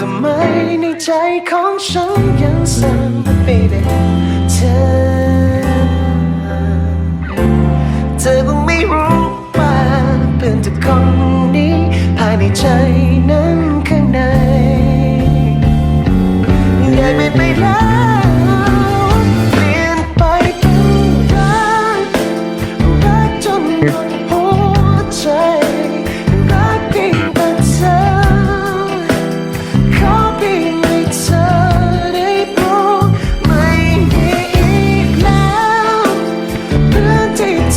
ทำไมในใจของฉันยังสั่น baby เธอ เธอคงไม่รู้ว่าเพื่อนทุกคนนี้ ภายในใจนั้นข้างในได้ไเป็ไปแล้ว